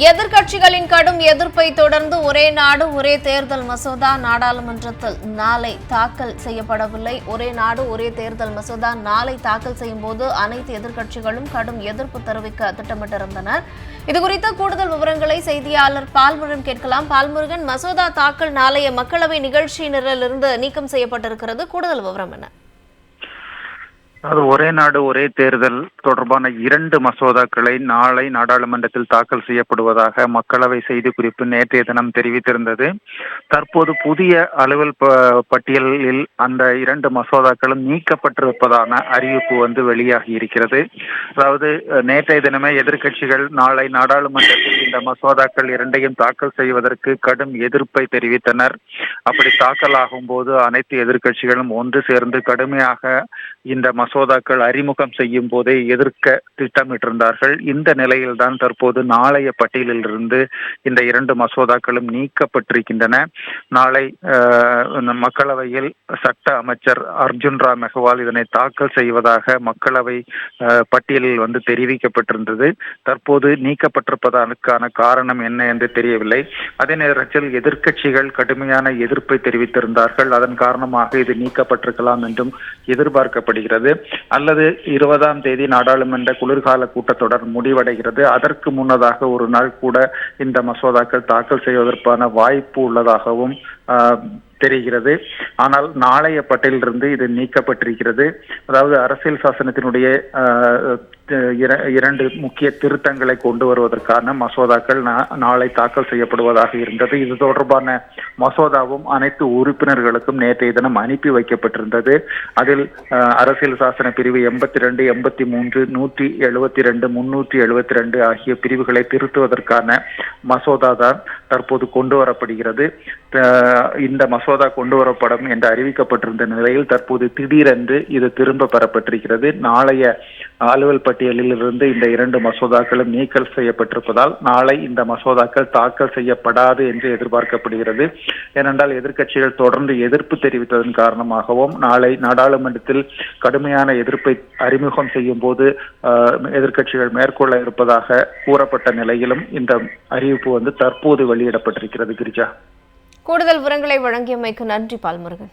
எதிர்க்கட்சிகளின் கடும் எதிர்ப்பை தொடர்ந்து ஒரே நாடு ஒரே தேர்தல் மசோதா நாடாளுமன்றத்தில் நாளை தாக்கல் செய்யப்படவில்லை. ஒரே நாடு ஒரே தேர்தல் மசோதா நாளை தாக்கல் செய்யும் போது அனைத்து எதிர்க்கட்சிகளும் கடும் எதிர்ப்பு தெரிவிக்க திட்டமிட்டிருந்தனர். இதுகுறித்த கூடுதல் விவரங்களை செய்தியாளர் பால்முருகன் கேட்கலாம். பால்முருகன் மசோதா தாக்கல் நாளைய மக்களவை நிகழ்ச்சியினரிலிருந்து நீக்கம் செய்யப்பட்டிருக்கிறது. கூடுதல் விவரம் என்ன? அது ஒரே நாடு ஒரே தேர்தல் தொடர்பான இரண்டு மசோதாக்களை நாளை நாடாளுமன்றத்தில் தாக்கல் செய்யப்படுவதாக மக்களவை செய்திக்குறிப்பு நேற்றைய தினம் தெரிவித்திருந்தது. தற்போது புதிய அலுவல் ப- பட்டியலில் அந்த இரண்டு மசோதாக்களும் நீக்கப்பட்டிருப்பதான அறிவிப்பு வந்து வெளியாகி இருக்கிறது. அதாவது நேற்றைய தினமே எதிர்க்கட்சிகள் நாளை நாடாளுமன்றத்தில் இந்த மசோதாக்கள் இரண்டையும் தாக்கல் செய்வதற்கு கடும் எதிர்ப்பை தெரிவித்தனர். அப்படி தாக்கல் ஆகும்போது அனைத்து எதிர்க்கட்சிகளும் ஒன்று சேர்ந்து கடுமையாக இந்த மசோதாக்கள் அறிமுகம் செய்யும் போதே எதிர்க்க திட்டமிட்டிருந்தார்கள். இந்த நிலையில்தான் தற்போது நாளைய பட்டியலில் இருந்து இந்த இரண்டு மசோதாக்களும் நீக்கப்பட்டிருக்கின்றன. நாளை மக்களவையில் சட்ட அமைச்சர் அர்ஜுன் ராம் மெஹ்வால் இதனை தாக்கல் செய்வதாக மக்களவை பட்டியலில் வந்து தெரிவிக்கப்பட்டிருந்தது. தற்போது நீக்கப்பட்டிருப்பதற்கான காரணம் என்ன என்று தெரியவில்லை. அதே நேரத்தில் எதிர்க்கட்சிகள் கடுமையான எதிர்ப்பை தெரிவித்திருந்தார்கள். அதன் காரணமாக இது நீக்கப்பட்டிருக்கலாம் என்றும் எதிர்பார்க்கப்படுகிறது. அல்லது இருபதாம் தேதி நாடாளுமன்ற குளிர்கால கூட்டத்தொடர் முடிவடைகிறது. அதற்கு முன்னதாக ஒரு நாள் கூட இந்த மசோதாக்கள் தாக்கல் செய்வதற்கான வாய்ப்பு உள்ளதாகவும் ஆஹ், தெரிகிறது. ஆனால் நாளைய பட்டியலிருந்து இது நீக்கப்பட்டிருக்கிறது. அதாவது அரசியல் சாசனத்தினுடைய இரண்டு முக்கிய திருத்தங்களை கொண்டு வருவதற்கான மசோதாக்கள் நா- நாளை தாக்கல் செய்யப்படுவதாக இருந்தது. இது தொடர்பான மசோதாவும் அனைத்து உறுப்பினர்களுக்கும் நேற்றைய தினம் அனுப்பி வைக்கப்பட்டிருந்தது. அதில் அரசியல் சாசன பிரிவு எண்பத்தி ரெண்டு எண்பத்தி மூன்று நூற்றி எழுபத்தி ரெண்டு முன்னூற்றி எழுபத்தி ரெண்டு ஆகிய பிரிவுகளை திருத்துவதற்கான மசோதா தான் தற்போது கொண்டு வரப்படுகிறது. இந்த மசோதா கொண்டு வரப்படும் என்று அறிவிக்கப்பட்டிருந்த நிலையில் தற்போது திடீரென்று இது திரும்ப பெறப்பட்டிருக்கிறது. நாளைய அலுவல் பட்டியலில் இருந்து இந்த இரண்டு மசோதாக்களும் நீக்கல் செய்யப்பட்டிருப்பதால் நாளை இந்த மசோதாக்கள் தாக்கல் செய்யப்படாது என்று எதிர்பார்க்கப்படுகிறது. ஏனென்றால் எதிர்க்கட்சிகள் தொடர்ந்து எதிர்ப்பு தெரிவித்ததன் காரணமாகவும் நாளை நாடாளுமன்றத்தில் கடுமையான எதிர்ப்பை அறிமுகம் செய்யும் போது எதிர்க்கட்சிகள் மேற்கொள்ள இருப்பதாக கூறப்பட்ட நிலையிலும் இந்த அறிவிப்பு வந்து தற்போது வெளியிடப்பட்டிருக்கிறது கிரிஜா. கூடுதல் விவரங்களை வழங்கியமைக்கு நன்றி பால்முருகன்.